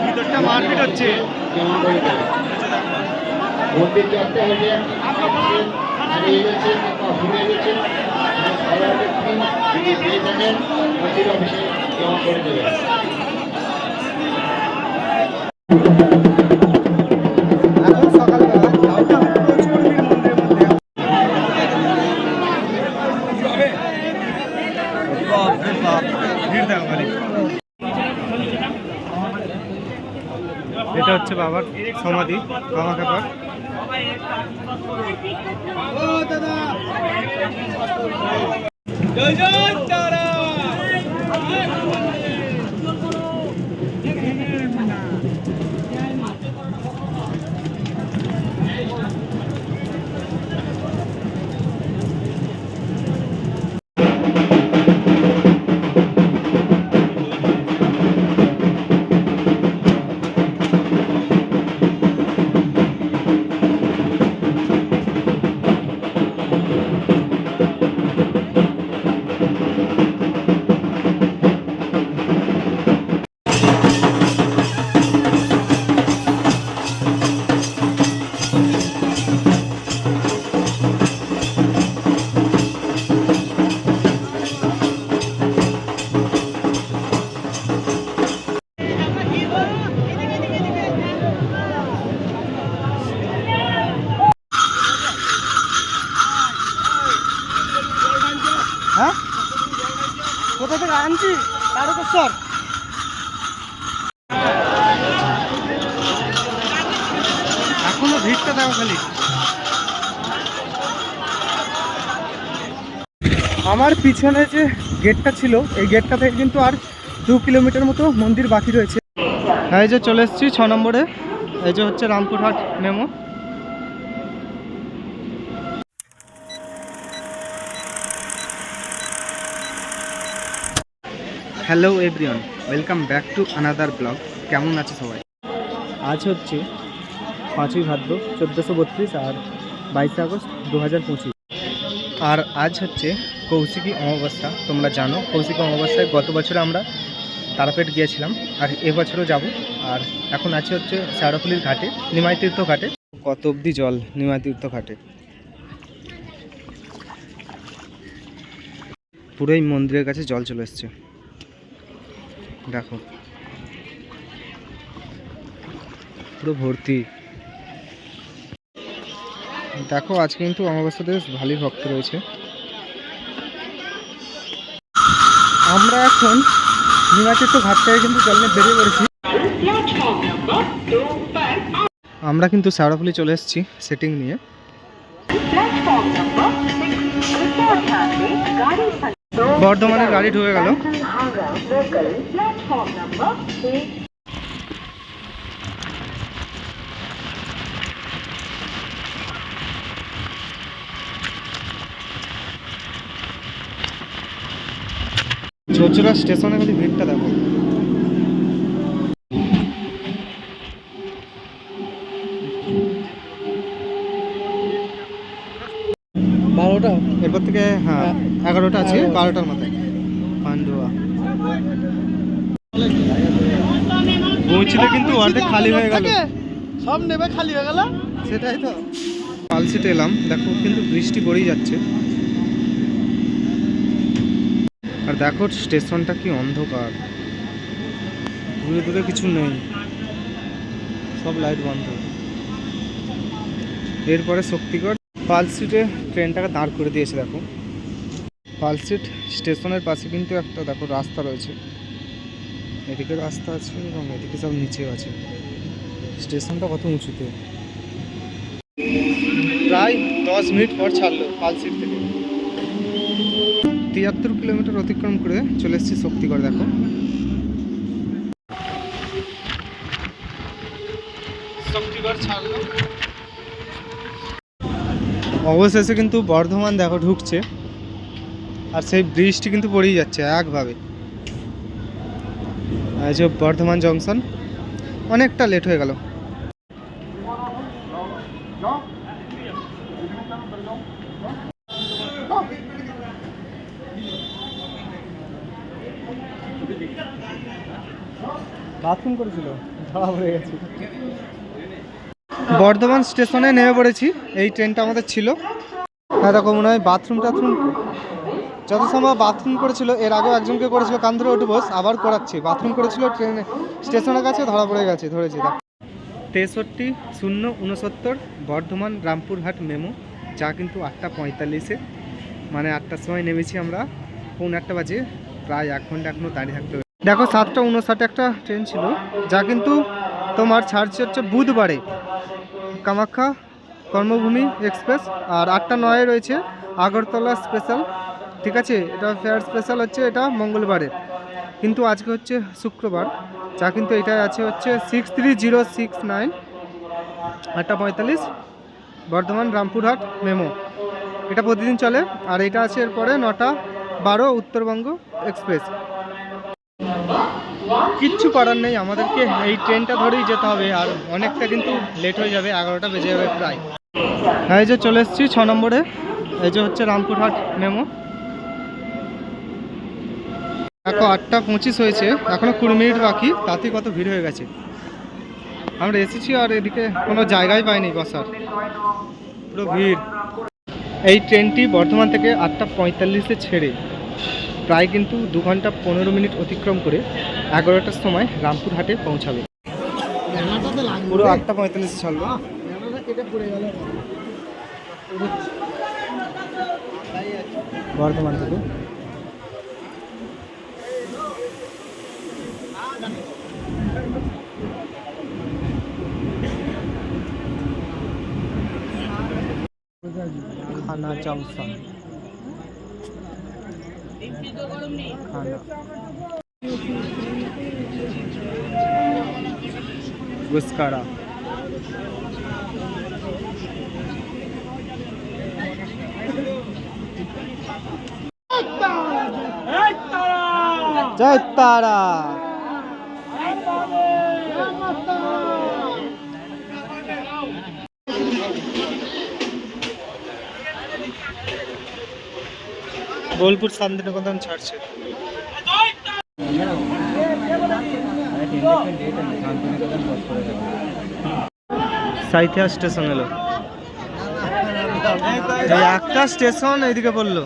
ভিতরটা মারপিট হচ্ছে মন্দির চত্বর হয়ে হারিয়ে গেছে ভুলে গেছে ব্যক্তি যদি পেয়ে থাকেন মন্দির অফিসে জমা করে দেবেন সমাধি বাবা তারকেশ্বর এখনও ভিড়টা দেখো খালি। আমার পিছনে যে গেটটা ছিল, এই গেটটা থেকে কিন্তু আর দু কিলোমিটার মতো মন্দির বাকি রয়েছে। এই যে চলে এসেছি ছ নম্বরে, এই যে হচ্ছে Rampurhat MEMU. Hello everyone welcome back to another blog. কেমন আছে সবাই? আজ হচ্ছে পাঁচই ভাদ্র চোদ্দোশো বত্রিশ আর বাইশে আগস্ট দু হাজার পঁচিশ। আর আজ হচ্ছে কৌশিকী অমাবস্যা তোমরা জানো কৌশিকী অমাবস্যায় গত বছর আমরা তারাপেট গিয়েছিলাম আর এবছরও যাব। আর এখন আছে হচ্ছে শ্যাওড়াফুলির ঘাটে নিমাই তীর্থ ঘাটে। কত অবধি জল নিমাই তীর্থ ঘাটে? পুরোই মন্দিরের কাছে জল চলে এসছে। দেখো। পুরো ভর্তি। দেখো আজ কিন্তু অমাবস্যাতে দেশ ভালোই ভক্ত রয়েছে। আমরা এখন নিমাচিত ঘাট কিন্তু জলনে নিয়ে বেরিয়ে পড়েছি। আমরা কিন্তু শ্যাওড়াফুলি চলে এসেছি সেটিং নিয়ে। বর্ধমানের গাড়ি ঢুকে গেল। Bhanga local platform number. 8. চোচরা স্টেশনে খালি ভিড়টা দেখো। বারোটা? এরপর থেকে হ্যাঁ, হ্যাঁ। এগারোটা আছে বারোটার মতো পান্ডুয়া। পৌঁছলে কিন্তু অর্ধেক খালি হয়ে গেল। সব নেবে খালি হয়ে গেল। সেটাই তো। পালসিতে এলাম দেখো কিন্তু বৃষ্টি পড়েই যাচ্ছে। আর দেখো স্টেশনটা কি অন্ধকার। দূরে দূরে কিছু নেই। সব লাইট বন্ধ। এরপরে শক্তিগড়। পালসিটে ট্রেনটাকে দাঁড় করে দিয়েছে দেখো। পালসিট স্টেশনের পাশে কিন্তু একটা দেখো রাস্তা রয়েছে। এদিকে রাস্তা আছে এবং এদিকে সব নিচেও আছে। স্টেশনটা কত উঁচুতে? প্রায় দশ মিনিট পর ছাড়লো পালসিট থেকে। তিয়াত্তর কিলোমিটার অতিক্রম করে চলে এসেছি শক্তিগড়, দেখো। অবশেষে কিন্তু বর্ধমান, দেখো, ঢুকছে। আর সেই ব্রিজটি কিন্তু পড়েই যাচ্ছে একভাবে। যে বর্ধমান জংশন অনেকটা লেট হয়ে গেল। বাথরুম করেছিল? ধরা পড়ে গেছে। বর্ধমান স্টেশনে নেমে পড়েছি এই ট্রেনটা আমাদের ছিল। হ্যাঁ দেখো মনে হয় বাথরুম টাথরুম যত সময় বাথরুম করেছিল, এর আগেও একজনকে করেছিল কান ধরে বস আবার করাচ্ছে। বাথরুম করেছিল ট্রেনে স্টেশনের কাছে ধরা পড়ে গেছে, ধরেছি তেষট্টি, শূন্য উনসত্তর বর্ধমান রামপুরহাট মেমো, যা কিন্তু আটটা পঁয়তাল্লিশে। মানে আটটার সময় নেমেছি আমরা, পৌনে আটটা বাজে, প্রায় এক ঘণ্টা এখনও দাঁড়িয়ে থাকতে হবে দেখো, সাতটা উনষাট একটা ট্রেন ছিল, যা কিন্তু তোমার ছাড়ছে হচ্ছে বুধবারে। কামাখ্যা কর্মভূমি এক্সপ্রেস, আর আটটা নয়ে রয়েছে, আগরতলা স্পেশাল ঠিক আছে, এটা ফেয়ার স্পেশাল হচ্ছে, এটা মঙ্গলবারে। কিন্তু আজকে হচ্ছে শুক্রবার, যা কিন্তু এটা আছে হচ্ছে six three zero six nine আটটা পঁয়তাল্লিশ, বর্ধমান রামপুরহাট, মেমো। এটা প্রতিদিন চলে, আর এটা আছে এরপরে নটা বারো উত্তরবঙ্গ এক্সপ্রেস। কিচ্ছু করার নেই, আমাদেরকে এই ট্রেনটা ধরেই যেতে হবে, আর অনেকটা কিন্তু লেট হয়ে যাবে, এগারোটা বেজে যাবে প্রায়। হ্যাঁ এই যে চলে এসেছি ছ নম্বরে, এই যে হচ্ছে রামপুরহাট, মেমো। দেখো, আটটা পঁচিশ হয়েছে। এখনও কুড়ি মিনিট বাকি তাতে কত ভিড় হয়ে গেছে। আমরা এসেছি আর এদিকে কোনো জায়গাই পাইনি বসার। পুরো ভিড়। এই ট্রেনটি বর্ধমান থেকে আটটা পঁয়তাল্লিশে ছেড়ে প্রায় কিন্তু দু ঘণ্টা পনেরো মিনিট অতিক্রম করে এগারোটার সময় রামপুরহাটে পৌঁছাবে। পুরো আটটা পঁয়তাল্লিশে ছাড়লো বর্ধমান থেকে। খানা জংশন খানা গুসকারা জয় তারা বোলপুর শান্তিনিকেতন ছাড়ছে। সাইথিয়া স্টেশন এলো। একটা স্টেশন এইদিকে পড়ল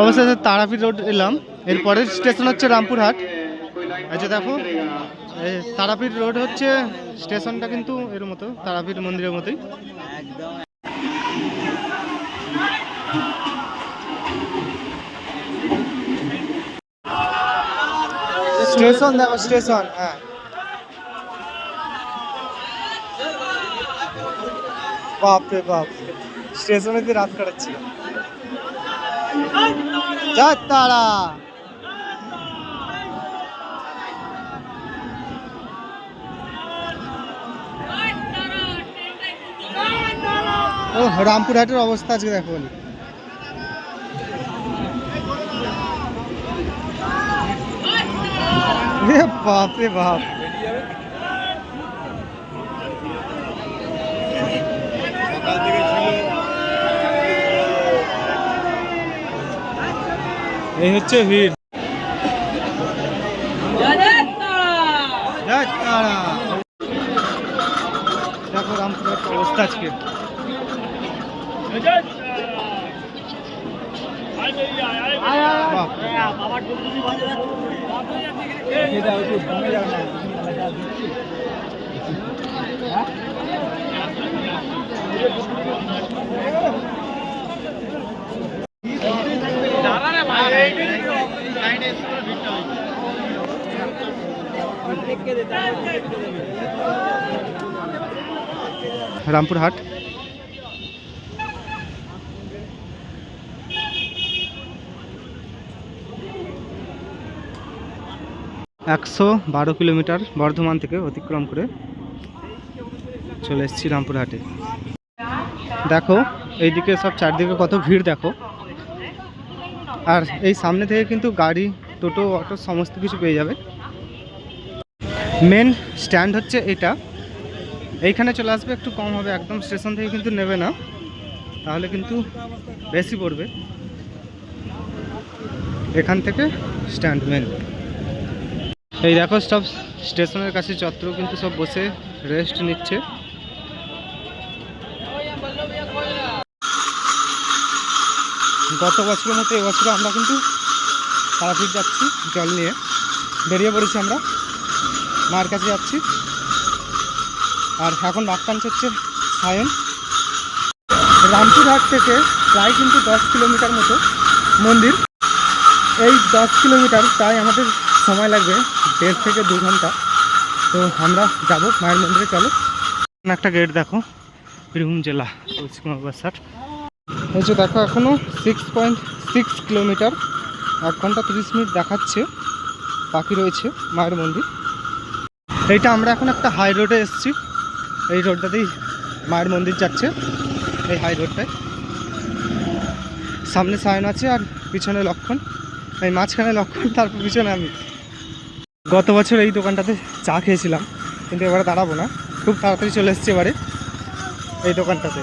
অবশেষে তারাপীঠ রোড এলাম। এরপরের স্টেশন হচ্ছে রামপুরহাট। আচ্ছা দেখো এই তারাপীঠ রোড হচ্ছে স্টেশনটা কিন্তু এর মতো তারাপীঠ মন্দিরের মতোই। স্টেশন দেখো স্টেশন হ্যাঁ বাপ রে বাপ স্টেশনে দিয়ে রাত কাটাচ্ছি যা তারা ও রামপুরহাটের অবস্থা আজকে দেখো এ বাপ রে বাপ। এই হচ্ছে ভিড় জয় তারা। দেখো রামপুরের অবস্থা আজকে বাপ রে বাপ। রামপুরহাট। একশো বারো কিলোমিটার বর্ধমান থেকে অতিক্রম করে চলে এসেছি রামপুরহাটে। দেখো, এইদিকে সব চারদিকে কত ভিড়, দেখো। আর এই সামনে থেকে কিন্তু গাড়ি, টোটো, অটো সমস্ত কিছু পেয়ে যাবে। মেন স্ট্যান্ড হচ্ছে এটা। এইখানে চলে আসবে, একটু কম হবে একদম, স্টেশন থেকে কিন্তু নেবে না। তাহলে কিন্তু বেশি পড়বে। এখান থেকে স্ট্যান্ড মেন। এই দেখো, সব স্টেশনের কাছে চত্র কিন্তু সব বসে রেস্ট নিচ্ছে। গত বছরের মতো এবছরে আমরা কিন্তু তারাপীঠ যাচ্ছি জল নিয়ে। বেরিয়ে পড়েছি আমরা। মার কাছে যাচ্ছি। আর এখন বাক্যাঞ্চ হচ্ছে সায়ন। রামপুরহাট থেকে প্রায় কিন্তু দশ কিলোমিটার মতো মন্দির। এই দশ কিলোমিটার প্রায় আমাদের সময় লাগবে দেড় থেকে দু ঘণ্টা। তো আমরা যাব মায়ের মন্দিরে, চলো। একটা গেট দেখো, বীরভূম জেলা, পশ্চিম বাসার যে দেখো এখনও সিক্স পয়েন্ট সিক্স কিলোমিটার, এক ঘণ্টা তিরিশ মিনিট দেখাচ্ছে, বাকি রয়েছে মায়ের মন্দির। এইটা আমরা এখন একটা হাই রোডে এসেছি। এই রোডটাতেই মায়ের মন্দির যাচ্ছে, এই হাই রোডটায় সামনে সায়ন আছে আর পিছনে লক্ষণ। এই মাঝখানে লক্ষণ, তারপর পিছনে আমি। গত বছর এই দোকানটাতে চা খেয়েছিলাম, কিন্তু এবারে দাঁড়াবো না। খুব তাড়াতাড়ি চলে এসেছি এবারে এই দোকানটাতে।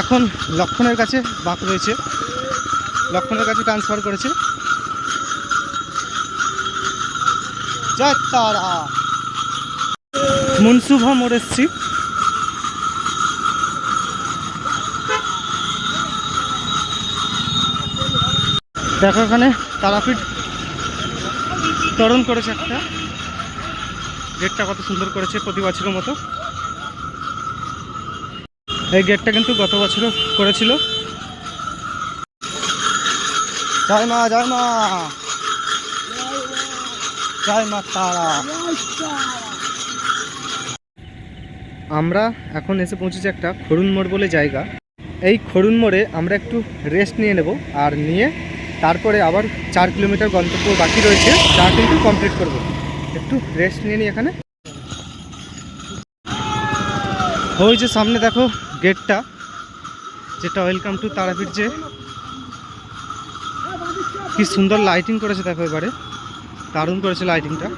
এখন লক্ষণের কাছে বাঁক রয়েছে। লক্ষণের কাছে ট্রান্সফার করেছে। জয় তারা। মুনসুভা মোড় এসছি দেখো এখানে তারাপীঠ তরণ করেছে একটা। গেটটা কত সুন্দর করেছে প্রতি বছরের মতো। এই গেটটা কিন্তু গত বছরও করেছিল। জয় মা জয় মা। জয় মা তারা। আমরা এখন এসে পৌঁছেছি একটা খরুন মোড় বলে জায়গা। এই খরুন মোড়ে আমরা একটু রেস্ট নিয়ে নেব আর নিয়ে তারপরে আবার চার কিলোমিটার গন্তব্য বাকি রয়েছে তা কিন্তু কমপ্লিট করব। একটু রেস্ট নিয়ে নিই এখানে। ওই যে সামনে দেখো গেটটা যেটা ওয়েলকাম টু তারাপীঠ যে। কি সুন্দর লাইটিং করেছে দেখো এবারে। দারুণ করেছে লাইটিংটা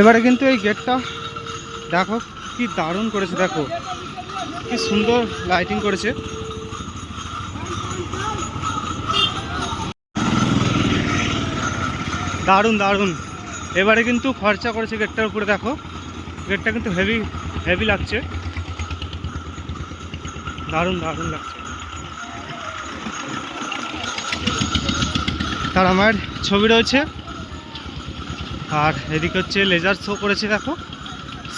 এবারে কিন্তু এই গেটটা দেখো কি দারুণ করেছে, দেখো। কি সুন্দর লাইটিং করেছে। দারুণ দারুণ। এবারে কিন্তু খরচা করেছে গেটটার উপরে, দেখো। গেটটা কিন্তু হেভি হেভি লাগছে। দারুণ দারুণ লাগছে। তার আমার ছবি রয়েছে। আর এদিকে হচ্ছে লেজার শো করেছে, দেখো।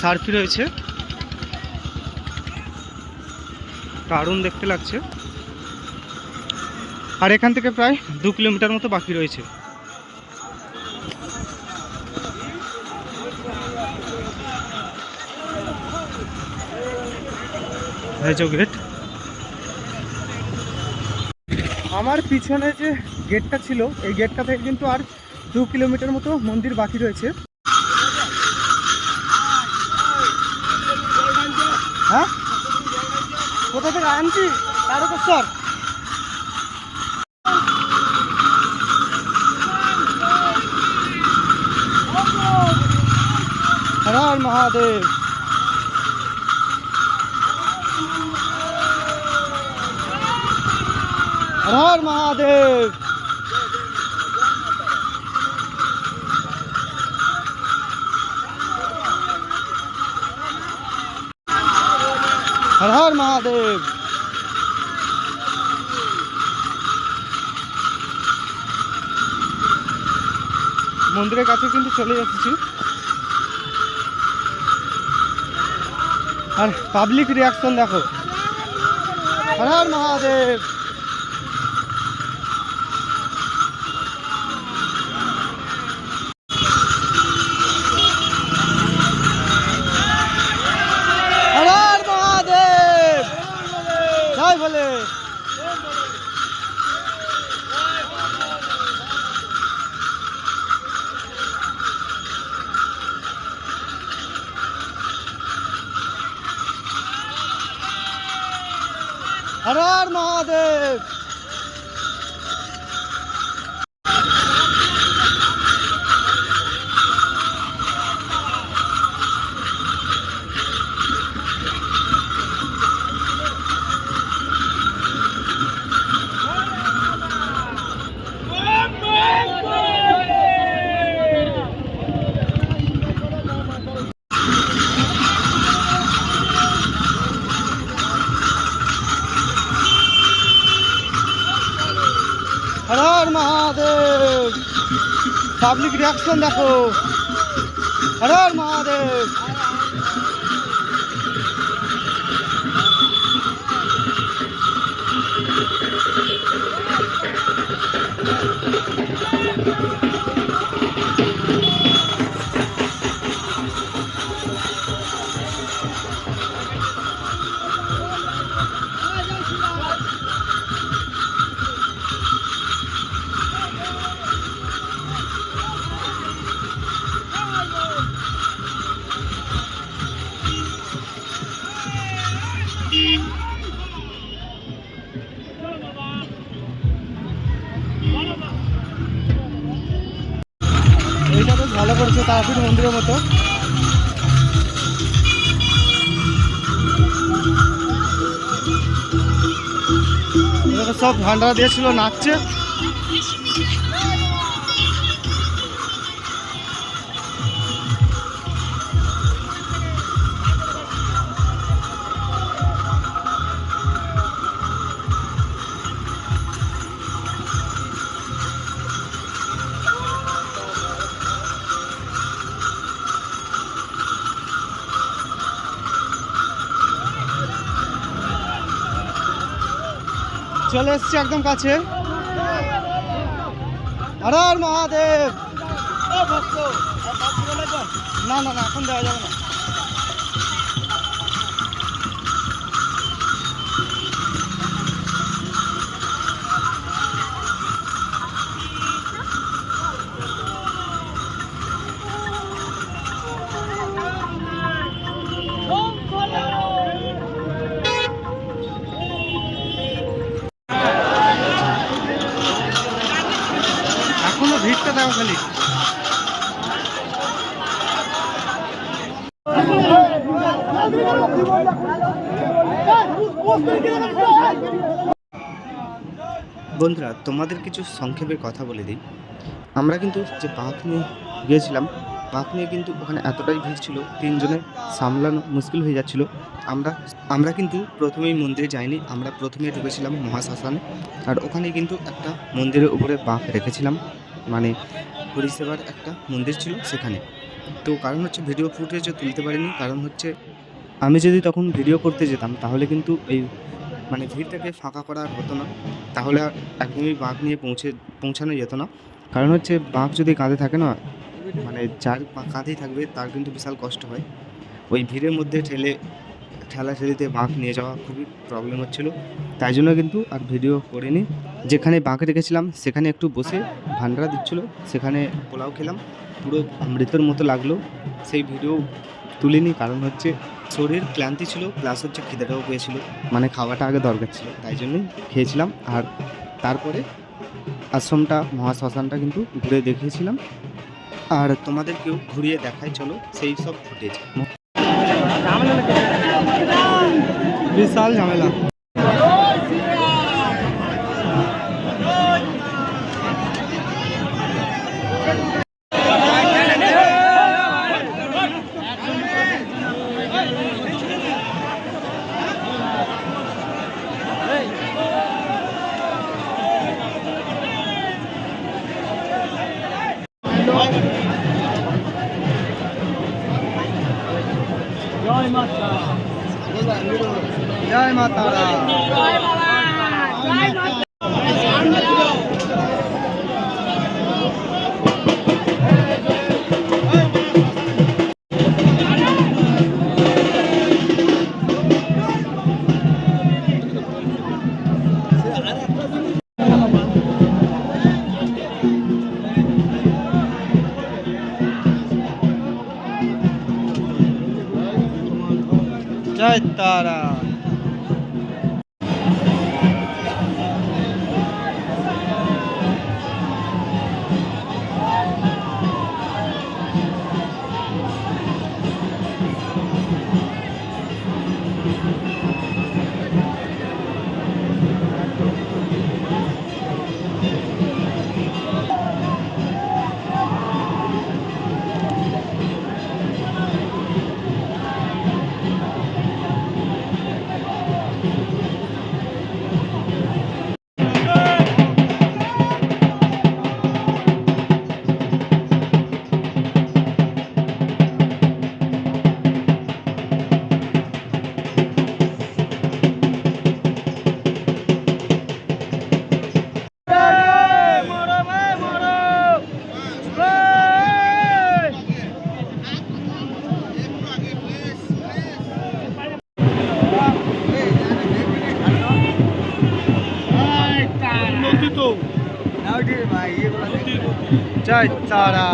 সার্ফি রয়েছে। দারুণ দেখতে লাগছে। আর এখান থেকে প্রায় দু কিলোমিটার মতো বাকি রয়েছে। গেট আমার পিছনে যে গেটটা ছিল, এই গেটটা থেকে কিন্তু আর দু কিলোমিটার মতো মন্দির বাকি রয়েছে। হ্যাঁ? কোথা থেকে আনছি? তারকেশ্বর। হর হর মহাদেব। হর হর মহাদেব। হর হর মহাদেব। মন্দিরের কাছে কিন্তু চলে যাচ্ছি। আর পাবলিক রিয়াকশন দেখো। হর হর মহাদেব। পাবলিক রিয়াকশন দেখো। হর মহাদেব। এখানে সব ভান্ডারা নাচছে। চলে এসছি একদম কাছে। আর মহাদেব! না না না এখন দেওয়া যাবে না। ভিড়টা দেখো খালি। বন্ধুরা, তোমাদের কিছু সংক্ষেপে কথা বলে দিই। আমরা কিন্তু যে বাঁক নিয়ে গিয়েছিলাম বাঁক নিয়ে কিন্তু ওখানে এতটাই ভিড় ছিল, তিনজনে সামলানো মুশকিল হয়ে যাচ্ছিল। আমরা আমরা কিন্তু প্রথমেই মন্দিরে যাইনি, আমরা প্রথমে ঢুকেছিলাম মহাশ্মশানে। আর ওখানে কিন্তু একটা মন্দিরের উপরে বাঁক রেখেছিলাম। মানে পরিষেবার একটা মন্দির ছিল সেখানে। তো কারণ হচ্ছে ভিডিও ফুটেজও তুলতে পারিনি, কারণ হচ্ছে আমি যদি তখন ভিডিও করতে যেতাম, তাহলে কিন্তু এই মানে ভিড়টাকে ফাঁকা করা আর হতো না। তাহলে একদমই বাঁক নিয়ে পৌঁছে, পৌঁছানো যেত না। কারণ হচ্ছে বাঁক যদি কাঁধে থাকে না মানে যার কাঁধেই থাকবে, তার কিন্তু বিশাল কষ্ট হয়। ওই ভিড়ের মধ্যে ঠেলে, ঠেলা ঠেলিতে বাঁক নিয়ে যাওয়া খুবই প্রবলেম হচ্ছিল। তাই জন্য কিন্তু আর ভিডিও করিনি। যেখানে বাঁক রেখেছিলাম, সেখানে একটু বসে ভান্ডারা দিচ্ছিল, সেখানে পোলাও খেলাম। পুরো অমৃতের মতো লাগল। সেই ভিডিও তুলিনি, কারণ হচ্ছে শরীর ক্লান্তি ছিল প্লাস হচ্ছে খিদেটাও পেয়েছিল। মানে খাওয়াটা আগে দরকার ছিল, তাই জন্যই খেয়েছিলাম। আর তারপরে আশ্রমটা মহাশ্মশানটা কিন্তু ঘুরে দেখিয়েছিলাম। আর তোমাদেরকেও ঘুরিয়ে দেখাই চলো সেই সব ফুটেজ বিশাল ঝামেলা। জয় তারা তারা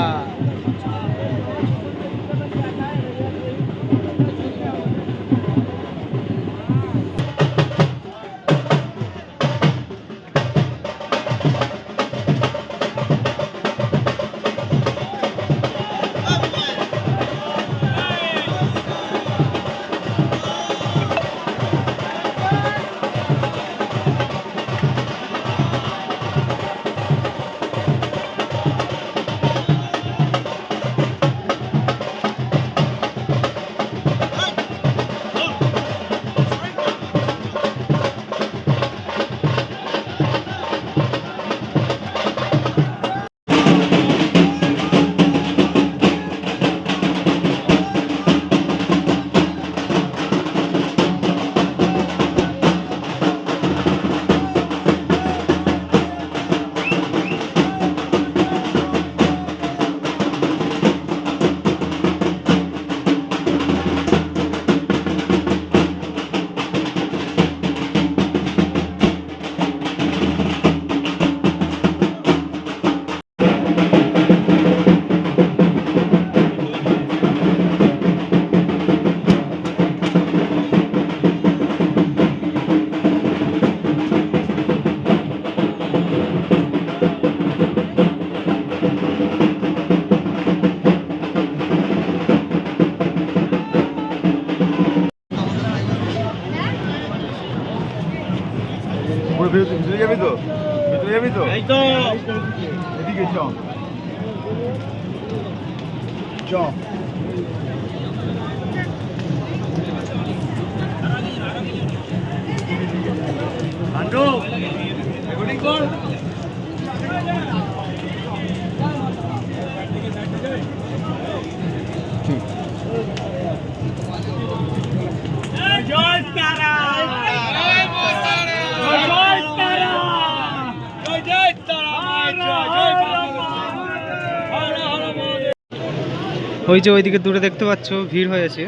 ওই যে ওইদিকে দূরে দেখতে পাচ্ছ ভিড় হয়েছে।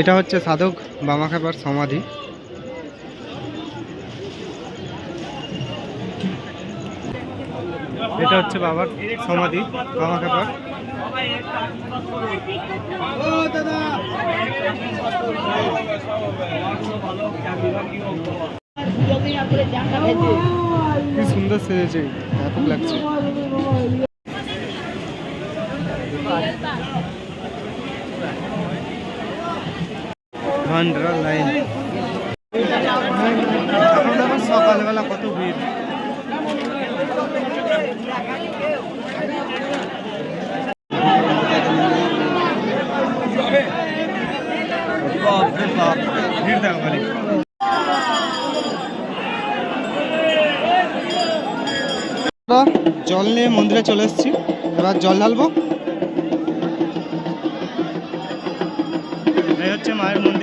এটা হচ্ছে সাধক বামাখাবার সমাধি। এটা হচ্ছে বাবার সমাধি বাবা বামাখাবার কি সুন্দর সেজেছে ব্যাপক লাগছে। ভান্ডারা লাইন। সকালবেলা কত ভিড়? জল নিয়ে মন্দিরে চলে এসেছি। এবার জল ঢালবো। হচ্ছে মায়ের মন্দির।